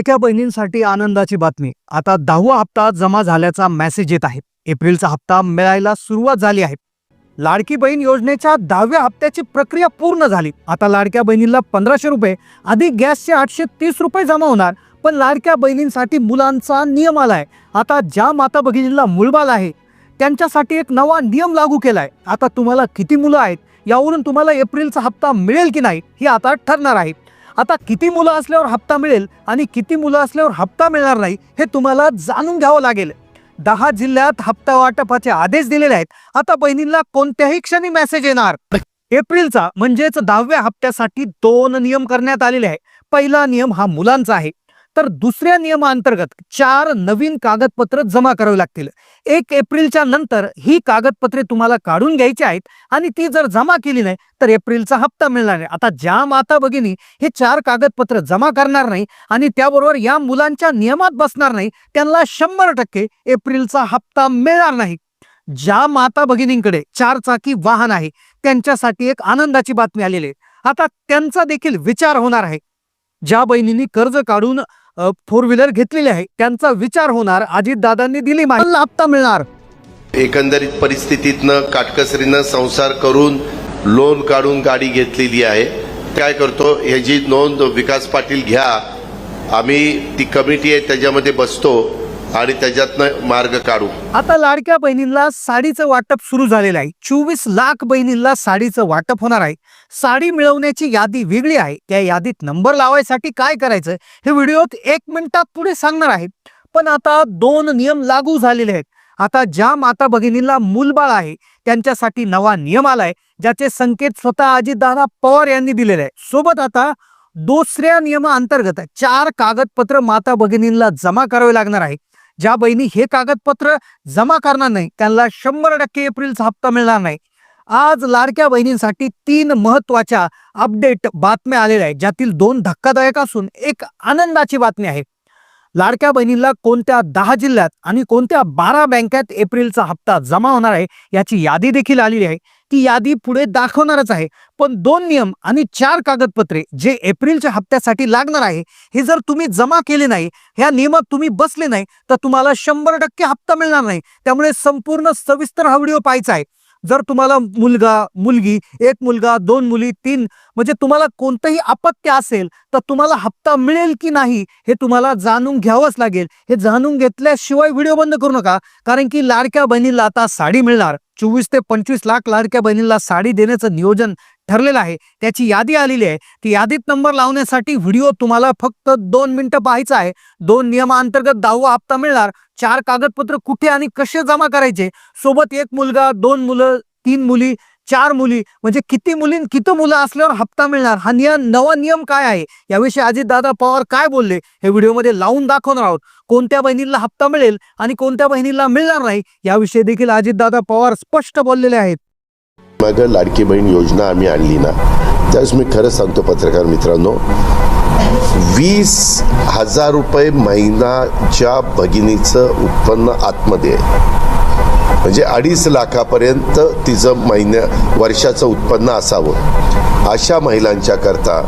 लाडक्या बहिणींसाठी आनंदाची बातमी. आता दहावा हप्ता जमा झाल्याचा मेसेज येत आहे. एप्रिलचा हप्ता मिळायला सुरुवात झाली आहे. लाडकी बहीण योजनेच्या दहाव्या हप्त्याची प्रक्रिया पूर्ण झाली. आता लाडक्या बहिणीला पंधराशे रुपये अधिक गॅसचे आठशे तीस रुपये जमा होणार. पण लाडक्या बहिणींसाठी मुलांचा नियम आलाय. आता ज्या माता भगिनींना मुळबाल आहे त्यांच्यासाठी एक नवा नियम लागू केलाय. आता तुम्हाला किती मुलं आहेत यावरून तुम्हाला एप्रिलचा हप्ता मिळेल की नाही हे आता ठरणार आहे. आता किती मुलं असल्यावर हप्ता मिळेल आणि किती मुलं असल्यावर हप्ता मिळणार नाही हे तुम्हाला जाणून घ्यावं लागेल. दहा जिल्ह्यात हप्ता वाटपाचे आदेश दिलेले आहेत. आता बहिणींना कोणत्याही क्षणी मेसेज येणार. एप्रिलचा म्हणजेच दहाव्या हप्त्यासाठी दोन नियम करण्यात आलेले आहे पहिला नियम हा मुलांचा आहे. तर दुसऱ्या नियमाअंतर्गत चार नवीन कागदपत्र जमा करावी लागतील. एक एप्रिलच्या नंतर ही कागदपत्रे तुम्हाला काढून घ्यायची आहेत आणि ती जर जमा केली नाही तर एप्रिलचा हप्ता मिळणार नाही. आता ज्या माता भगिनी हे चार कागदपत्र जमा करणार नाही आणि त्याबरोबर या मुलांच्या नियमात बसणार नाही त्यांना शंभर टक्के एप्रिलचा हप्ता मिळणार नाही. ज्या माता भगिनींकडे चार चाकी वाहन आहे त्यांच्यासाठी एक आनंदाची बातमी आलेली आहे. आता त्यांचा देखील विचार होणार आहे. ज्या बहिणींनी कर्ज काढून फोर व्हीलर घेतलेली आहे. त्यांचा विचार होणार. अजितदादांनी दिली माहिती. लाभता मिळणार. एकंदरीत परिस्थितीतनं काटकसरीनं संसार करून लोन काढून गाडी घेतलेली आहे. काय करतो ह्याची नोंद विकास पाटील घ्या. आम्ही ती कमिटी आहे त्याच्यामध्ये बसतो. आणि त्याच्यातनं मार्ग काढू. आता लाडक्या बहिणींना साडीचं वाटप सुरू झालेलं आहे. चोवीस लाख बहिणींना साडीचं वाटप होणार आहे. साडी मिळवण्याची यादी वेगळी आहे. त्या यादीत नंबर लावायसाठी काय करायचं हे व्हिडिओत एक मिनिटात पुढे सांगणार आहे. पण आता दोन नियम लागू झालेले आहेत. आता ज्या माता भगिनींना मूलबाळ आहे त्यांच्यासाठी नवा नियम आलाय ज्याचे संकेत स्वतः अजितदादा पवार यांनी दिलेले आहे सोबत आता दुसऱ्या नियमाअंतर्गत चार कागदपत्र माता भगिनींना जमा करावे लागणार आहे. ज्या बहिणी हे कागदपत्र जमा करणार नाही त्यांना शंभर टक्के एप्रिलचा हप्ता मिळणार नाही. आज लाडक्या बहिणींसाठी तीन महत्त्वाच्या अपडेट बातम्या आलेल्या आहेत ज्यातील दोन धक्कादायक असून एक आनंदाची बातमी आहे. लाडक्या बहिणींना कोणत्या दहा जिल्ह्यात आणि कोणत्या बारा बँकेत एप्रिलचा हप्ता जमा होणार आहे याची यादी देखील आलेली आहे. ती यादी पुढे दाखवणारच आहे. पण दोन नियम आणि चार कागदपत्रे जे एप्रिलच्या हप्त्यासाठी लागणार आहे हे जर तुम्ही जमा केले नाही ह्या नियमात तुम्ही बसले नाही तर तुम्हाला शंभर टक्के हप्ता मिळणार नाही. त्यामुळे संपूर्ण सविस्तर हा व्हिडिओ पाहायचा आहे. जर तुम्हाला मुलगा मुलगी एक मुलगा दोन मुली तीन म्हणजे तुम्हाला कोणतंही अपत्य असेल तर तुम्हाला हप्ता मिळेल की नाही हे तुम्हाला जाणून घ्यावंच लागेल. हे जाणून घेतल्याशिवाय व्हिडिओ बंद करू नका कारण की लाडक्या बहिणीला आता साडी मिळणार. चोवीस ते पंचवीस लाख लाडक्या बहिणीला साडी देण्याचं नियोजन ठरलेलं आहे. त्याची यादी आलेली आहे. ती यादीत नंबर लावण्यासाठी व्हिडिओ तुम्हाला फक्त दोन मिनिटं पाहायचा आहे. दोन नियमाअंतर्गत दहावा हप्ता मिळणार. चार कागदपत्र कुठे आणि कसे जमा करायचे? सोबत एक मुलगा दोन मुलं तीन मुली चार मुली. म्हणजे किती मुली किती मुलं असल्यावर हप्ता मिळणार? हा नियम नवा नियम काय आहे? याविषयी अजितदादा पवार काय बोलले? हे व्हिडिओमध्ये लावून दाखवणार आहोत. कोणत्या बहिणीला हप्ता मिळेल आणि कोणत्या बहिणीला मिळणार नाही? याविषयी देखील अजितदादा पवार स्पष्ट बोललेले आहेत. मग लाडकी बहीण योजना आम्ही आणली ना त्यावेळेस मी खरं सांगतो पत्रकार मित्रांनो वीस हजार रुपये महिनाच्या भगिनीचं उत्पन्न आतमध्ये आहे. म्हणजे अडीच लाखापर्यंत तिचं महिन्या वर्षाचं उत्पन्न असावं. अशा महिलांच्या करता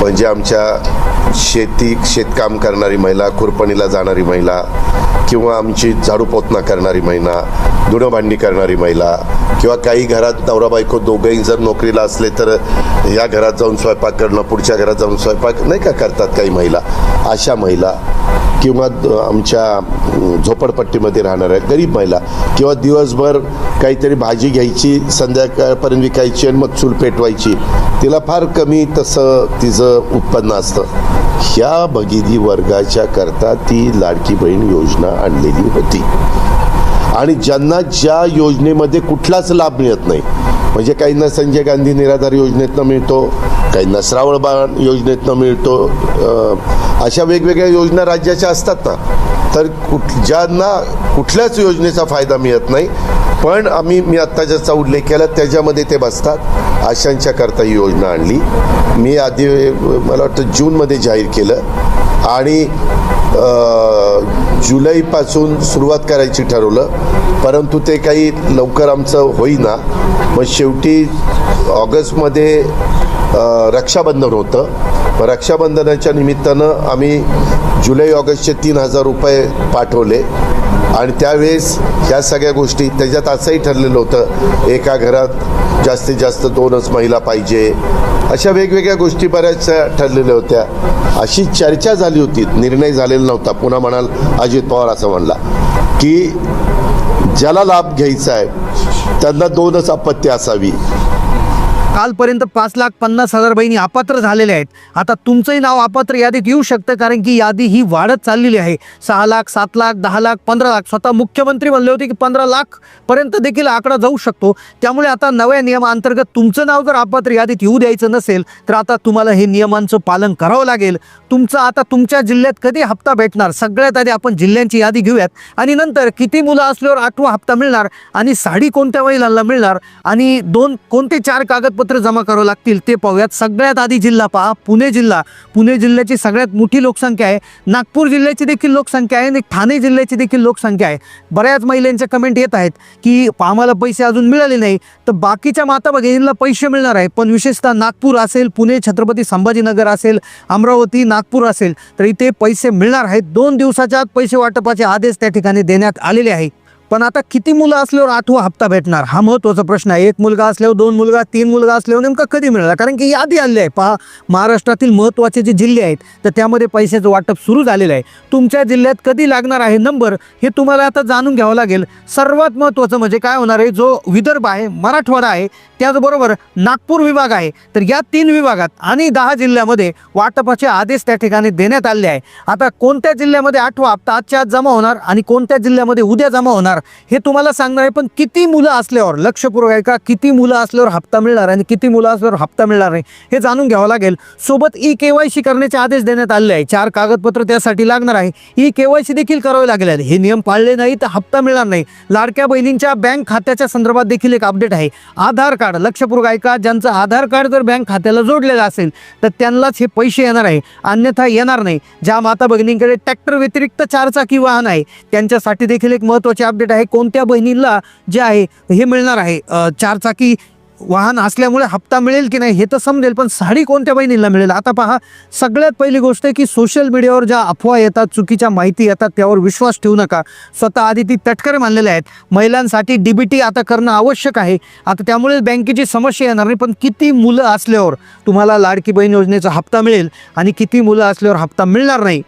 म्हणजे आमच्या शेती शेतकाम करणारी महिला खुरपणीला जाणारी महिला किंवा आमची झाडू पोतना करणारी महिला धुणंभांडी करणारी महिला किंवा काही घरात नवरा बायको दोघंही जर नोकरीला असले तर या घरात जाऊन स्वयंपाक करणं पुढच्या घरात जाऊन स्वयंपाक नाही का करतात काही महिला? अशा महिला किंवा आमच्या झोपडपट्टीमध्ये राहणाऱ्या गरीब महिला किंवा दिवसभर काहीतरी भाजी घ्यायची संध्याकाळपर्यंत विकायची आणि मग चूल पेटवायची तिला फार कमी तसं तिचं उत्पन्न असतं. ह्या भगिनी वर्गाच्या करता ती लाडकी बहीण योजना आणलेली होती. आणि ज्यांना ज्या योजनेमध्ये कुठलाच लाभ मिळत नाही म्हणजे काहींना संजय गांधी निराधार योजनेतनं मिळतो काहींना श्रावणबाण योजनेतनं मिळतो अशा वेगवेगळ्या योजना राज्याच्या असतात ना. तर कुठ ज्यांना कुठल्याच योजनेचा फायदा मिळत नाही पण आम्ही मी आत्ता ज्याचा उल्लेख केला त्याच्यामध्ये ते बसतात. अशांच्या करता ही योजना आणली. मी आधी मला वाटतं जूनमध्ये जाहीर केलं. आणि जुलैपासून सुरुवात करायची ठरवलं. परंतु ते काही लवकर आमचं होईना. मग शेवटी ऑगस्टमध्ये रक्षाबंधन होतं. मग रक्षाबंधनाच्या निमित्तानं आम्ही जुलै ऑगस्टचे तीन हजार रुपये पाठवले. आणि त्यावेळेस ह्या सगळ्या गोष्टी त्याच्यात असंही ठरलेलं होतं एका घरात जास्तीत जास्त दोनच महिला पाहिजे. अशा वेगवेगळ्या गोष्टी बऱ्याचशा ठरलेल्या होत्या. अशी चर्चा झाली होती. निर्णय झालेला नव्हता. पुन्हा म्हणाल अजित पवार असं म्हणला की ज्याला लाभ घ्यायचा आहे त्यांना दोनच अपत्य असावी. कालपर्यंत पाच लाख पन्नास हजार बहिणी अपात्र झालेल्या आहेत. आता तुमचंही नाव अपात्र यादीत येऊ शकतं कारण की यादी ही वाढत चाललेली आहे. सहा लाख सात लाख दहा लाख पंधरा लाख. स्वतः मुख्यमंत्री म्हणले होते की पंधरा लाखपर्यंत देखील आकडा जाऊ शकतो. त्यामुळे आता नव्या नियमाअंतर्गत तुमचं नाव जर अपात्र यादीत येऊ द्यायचं नसेल तर आता तुम्हाला हे नियमांचं पालन करावं लागेल. तुमचं आता तुमच्या जिल्ह्यात कधी हप्ता भेटणार? सगळ्यात आधी आपण जिल्ह्यांची यादी घेऊयात. आणि नंतर किती मुलं असल्यावर आठवा हप्ता मिळणार? आणि साडी कोणत्या महिलांना मिळणार? आणि दोन कोणते चार कागदपत्र जमा करावं लागतील ते पाहूयात. सगळ्यात आधी जिल्हा पहा. पुणे जिल्हा. पुणे जिल्ह्याची सगळ्यात मोठी लोकसंख्या आहे. नागपूर जिल्ह्याची देखील लोकसंख्या आहे आणि ठाणे जिल्ह्याची देखील लोकसंख्या आहे. बऱ्याच महिलांच्या कमेंट येत आहेत की आम्हाला पैसे अजून मिळाले नाही. तर बाकीच्या माता भगिनींना पैसे मिळणार आहे. पण विशेषतः नागपूर असेल पुणे छत्रपती संभाजीनगर असेल अमरावती नागपूर असेल तर इथे पैसे मिळणार आहेत. दोन दिवसाच्या आत पैसे वाटपाचे आदेश त्या ठिकाणी देण्यात आलेले आहे. पण आता किती मुलं असल्यावर आठवा हप्ता भेटणार? हा महत्त्वाचा प्रश्न आहे. एक मुलगा असल्यावर दोन मुलगा तीन मुलगा असल्यावर नेमका कधी मिळाला कारण की यादी आली आहे. पहा महाराष्ट्रातील महत्त्वाचे जे जिल्हे आहेत तर त्यामध्ये पैशाचं वाटप सुरू झालेलं आहे. तुमच्या जिल्ह्यात कधी लागणार आहे नंबर हे तुम्हाला आता जाणून घ्यावं लागेल. सर्वात महत्त्वाचं म्हणजे काय होणार आहे? जो विदर्भ आहे मराठवाडा आहे त्याचबरोबर नागपूर विभाग आहे. तर या तीन विभागात आणि दहा जिल्ह्यामध्ये वाटपाचे आदेश त्या ठिकाणी देण्यात आले आहे. आता कोणत्या जिल्ह्यामध्ये आठवा हप्ता आजच्या आज जमा होणार आणि कोणत्या जिल्ह्यामध्ये उद्या जमा होणार? हे तुम्हाला सांगणार आहे पण किती मुलं असल्यावर लक्षपूर्वक आहे का किती मुलं असल्यावर हप्ता मिळणार आणि किती मुलं असल्यावर हप्ता मिळणार नाही हे जाणून घ्यावं लागेल. सोबत ई के वाय सी करण्याचे आदेश देण्यात आले आहे. चार कागदपत्र त्यासाठी लागणार आहे. ई के वाय सी देखील करावे लागेल आहेत. हे नियम पाळले नाही तर हप्ता मिळणार नाही. लाडक्या बहिणींच्या बँक खात्याच्या संदर्भात देखील एक अपडेट आहे. आधार कार्ड लक्षपूर्वक आहे का ज्यांचं आधार कार्ड जर बँक खात्याला जोडलेलं असेल तर त्यांनाच हे पैसे येणार आहे. अन्यथा येणार नाही. ज्या माता भगिनींकडे ट्रॅक्टर व्यतिरिक्त चारचाकी वाहन आहे त्यांच्यासाठी देखील एक महत्त्वाचे अपडेट आहे कोणत्या बहिणींना जे आहे हे मिळणार आहे? चारचाकी वाहन असल्यामुळे हप्ता मिळेल की नाही हे तर समजेल पण साडी कोणत्या बहिणीला मिळेल? आता पहा सगळ्यात पहिली गोष्ट आहे की सोशल मीडियावर ज्या अफवा येतात चुकीच्या माहिती येतात त्यावर विश्वास ठेवू नका. स्वतः आधी ती तटकरे मानलेले आहेत. महिलांसाठी डीबीटी आता करणं आवश्यक आहे. आता त्यामुळे बँकेची समस्या येणार नाही पण किती मुलं असल्यावर तुम्हाला लाडकी बहीण योजनेचा हप्ता मिळेल आणि किती मुलं असल्यावर हप्ता मिळणार नाही?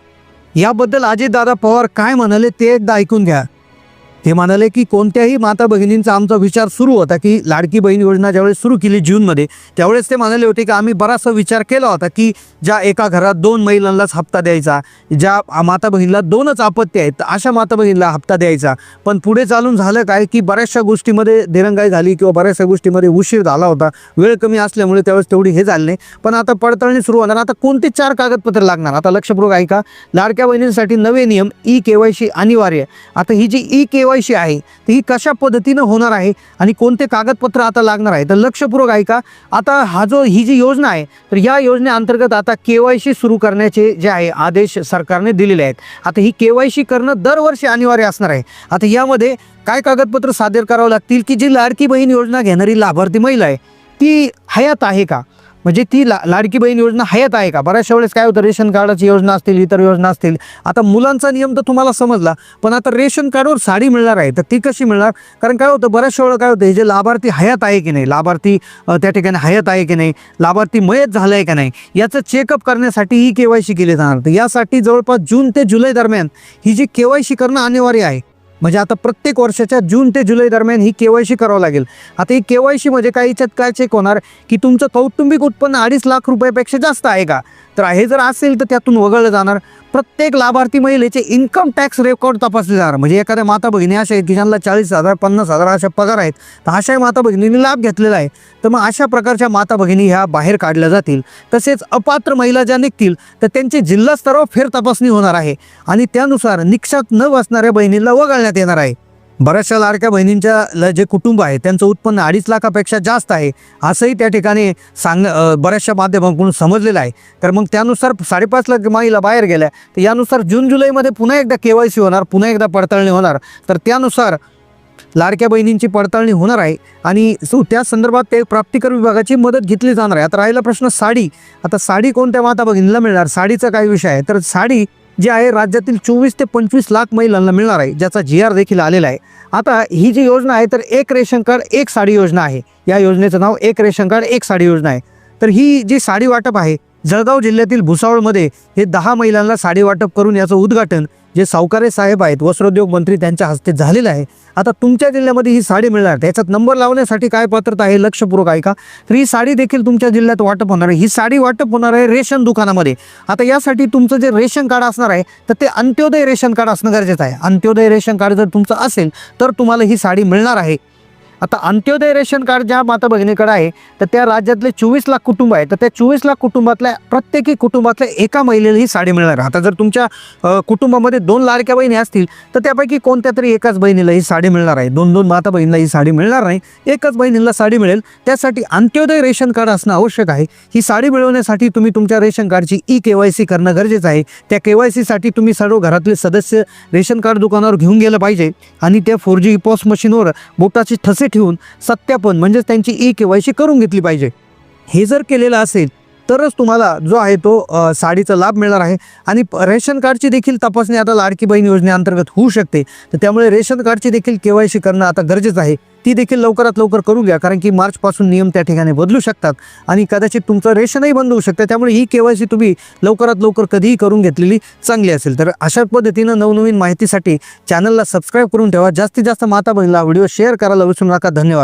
याबद्दल अजितदादा पवार काय म्हणाले ते एकदा ऐकून घ्या. ते म्हणाले की कोणत्याही माता भगिनींचा आमचा विचार सुरू होता की लाडकी बहीण योजना ज्यावेळेस सुरू केली जूनमध्ये त्यावेळेस ते म्हणाले होते की आम्ही बराचसा विचार केला होता की ज्या एका घरात दोन महिलांनाच हप्ता द्यायचा ज्या माता बहिणीला दोनच आपत्ती आहेत अशा माता बहिणीला हप्ता द्यायचा. पण पुढे चालून झालं काय की बऱ्याचशा गोष्टीमध्ये दिरंगाई झाली किंवा बऱ्याचशा गोष्टीमध्ये उशीर झाला होता. वेळ कमी असल्यामुळे त्यावेळेस तेवढी हे झाली नाही. पण आता पडताळणी सुरू होणार. आता कोणते चार कागदपत्र लागणार? आता लक्षपूर्वक ऐका. लाडक्या बहिणींसाठी नवे नियम ई के वाय सी अनिवार्य. आता ही जी ई के सी आहे. ती ही कशा पद्धतीनं होणार आहे आणि कोणते कागदपत्र आता लागणार आहे? तर लक्षपूर्वक ऐका. आता हा जो ही जी योजना आहे तर या योजनेअंतर्गत आता के वाय सी सुरू करण्याचे जे आहे आदेश सरकारने दिलेले आहेत. आता ही के वाय सी करणं दरवर्षी अनिवार्य असणार आहे. आता यामध्ये काय कागदपत्र सादर करावं लागतील की जी लाडकी बहीण योजना घेणारी लाभार्थी महिला आहे ती हयात आहे का? म्हणजे ती ला लाडकी बहीण योजना हयात आहे का? बऱ्याचशा वेळेस काय होतं रेशन कार्डाची योजना असतील इतर योजना असतील. आता मुलांचा नियम तर तुम्हाला समजला पण आता रेशन कार्डवर साडी मिळणार आहे तर ती कशी मिळणार? कारण काय होतं बऱ्याचशा वेळा काय होतं हे जे लाभार्थी हयात आहे की नाही लाभार्थी त्या ठिकाणी हयात आहे की नाही लाभार्थी मयत झालं आहे का नाही याचं चेकअप करण्यासाठी ही के वाय सी केली जाणार. तर यासाठी जवळपास जून ते जुलै दरम्यान ही जी के वाय सी करणं अनिवार्य आहे म्हणजे आता प्रत्येक वर्षाच्या जून ते जुलै दरम्यान ही के वाय सी करावं लागेल. आता ही के वाय म्हणजे काही याच्यात काय चेक होणार? की तुमचं कौटुंबिक उत्पन्न अडीच लाख रुपयापेक्षा जास्त आहे का? तर हे जर असेल तर त्यातून वगळलं जाणार. प्रत्येक लाभार्थी महिलेचे इन्कम टॅक्स रेकॉर्ड तपासले जाणार. म्हणजे एखाद्या माता भगिनी अशा आहेत की ज्यांना चाळीस हजार पन्नास हजार अशा पगार आहेत तर अशा माता भगिनींनी लाभ घेतलेला आहे. तर मग अशा प्रकारच्या माता भगिनी ह्या बाहेर काढल्या जातील. तसेच अपात्र महिला ज्या निघतील तर त्यांची जिल्हास्तरावर फेर तपासणी होणार आहे. आणि त्यानुसार निक्षात न बसणाऱ्या बहिणींना वगळण्यात येणार आहे. बऱ्याचशा लाडक्या बहिणींच्या ल- जे कुटुंब आहे त्यांचं उत्पन्न अडीच लाखापेक्षा जास्त आहे असंही त्या ठिकाणी सांग बऱ्याचशा माध्यमांकडून समजलेलं आहे. तर मग त्यानुसार साडेपाच लाख महिला बाहेर गेल्या तर यानुसार जून जुलैमध्ये पुन्हा एकदा के वाय सी होणार पुन्हा एकदा पडताळणी होणार. तर त्यानुसार लाडक्या बहिणींची पडताळणी होणार आहे आणि सो त्या संदर्भात ते प्राप्तिकर विभागाची मदत घेतली जाणार आहे. आता राहिला प्रश्न साडी. आता साडी कोणत्या माता भगिनीला मिळणार? साडीचा काय विषय आहे. तर साडी जे आहे राज्यातील चोवीस ते पंचवीस लाख महिलांना मिळणार आहे ज्याचा जी आर देखील आलेला आहे. आता ही जी योजना आहे तर एक रेशन कार्ड एक साडी योजना आहे. या योजनेचं नाव एक रेशन कार्ड एक साडी योजना आहे. तर ही जी साडी वाटप आहे जळगाव जिल्ह्यातील भुसावळमध्ये हे दहा महिलांना साडी वाटप करून याचं उद्घाटन जे सावकारे साहेब आहेत वस्त्रोद्योग मंत्री त्यांच्या हस्ते झालेलं आहे. आता तुमच्या जिल्ह्यामध्ये ही साडी मिळणार. त्याच्यात नंबर लावण्यासाठी काय पात्रता आहे लक्षपूर्वक आहे का तर ही साडी देखील तुमच्या जिल्ह्यात वाटप होणार आहे. ही साडी वाटप होणार आहे रेशन दुकानामध्ये. आता यासाठी तुमचं जे रेशन कार्ड असणार आहे तर ते अंत्योदय रेशन कार्ड असणं गरजेचं आहे. अंत्योदय रेशन कार्ड जर तुमचं असेल तर तुम्हाला ही साडी मिळणार आहे. आता अंत्योदय रेशन कार्ड ज्या माता भगिनीकडे आहे तर त्या राज्यातले चोवीस लाख कुटुंब आहे. तर त्या चोवीस लाख कुटुंबातल्या प्रत्येकी कुटुंबातल्या एका महिलेला ही साडी मिळणार आता जर तुमच्या कुटुंबामध्ये दोन लाडक्या बहिणी असतील तर त्यापैकी कोणत्या तरी एकाच बहिणीला ही साडी मिळणार आहे. दोन दोन माता बहिणीला ही साडी मिळणार नाही. एकच बहिणीला साडी मिळेल. त्यासाठी अंत्योदय रेशन कार्ड असणं आवश्यक आहे. ही साडी मिळवण्यासाठी तुम्ही तुमच्या रेशन कार्डची ई के वाय सी करणं गरजेचं आहे. त्या के वाय सीसाठी तुम्ही सर्व घरातले सदस्य रेशन कार्ड दुकानावर घेऊन गेलं पाहिजे आणि त्या फोर जी पॉस मशीनवर बोटाचे ठसे ठेवून सत्यापन म्हणजेच त्यांची ई के वाय सी करून घेतली पाहिजे. हे जर केलेलं असेल तरच तुम्हाला जो आहे तो साडीचा लाभ मिळणार आहे. आणि रेशन कार्डची देखील तपासणी आता लाडकी बहीण योजनेअंतर्गत होऊ शकते. तर त्यामुळे रेशन कार्डची देखील के वाय सी करणं आता गरजेचं आहे. ती देखील लवकरात लवकर करून घ्या कारण की मार्चपासून नियम त्या ठिकाणी बदलू शकतात. आणि कदाचित तुमचं रेशनही बंद होऊ शकतं. त्यामुळे ही के वाय सी तुम्ही लवकरात लवकर कधीही करून घेतलेली चांगली असेल. तर अशा पद्धतीनं नवनवीन माहितीसाठी चॅनलला सबस्क्राईब करून ठेवा. जास्तीत जास्त माता बहिणीला व्हिडिओ शेअर करायला विसरू नका. धन्यवाद.